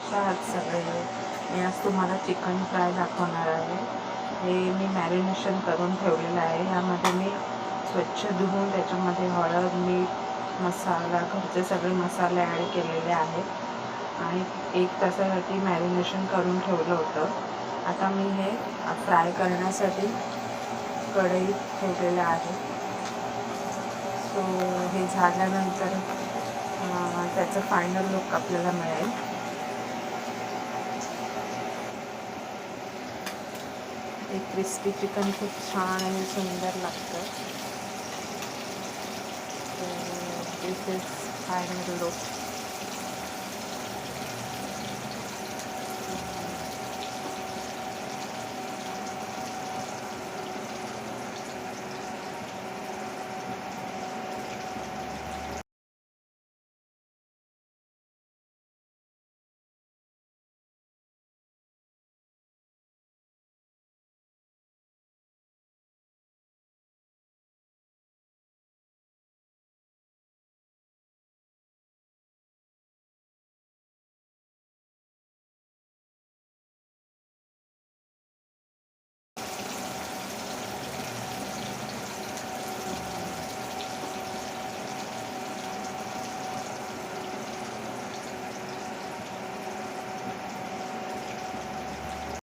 कशा आहात. सगळे मी आज तुम्हाला चिकन फ्राय दाखवणार आहे. हे मी मॅरिनेशन करून ठेवलेलं आहे. यामध्ये मी स्वच्छ धुवून त्याच्यामध्ये हळद मीठ मसाला घरचे सगळे मसाले ॲड केलेले आहेत. आणि एक तासासाठी मॅरिनेशन करून ठेवलं होतं. आता मी हे फ्राय करण्यासाठी कढईत ठेवलेलं आहे. सो हे झाल्यानंतर त्याचं फायनल लुक आपल्याला मिळेल. हे क्रिस्पी चिकन खूप छान आणि सुंदर लागतं. दिस इज फायनल लुक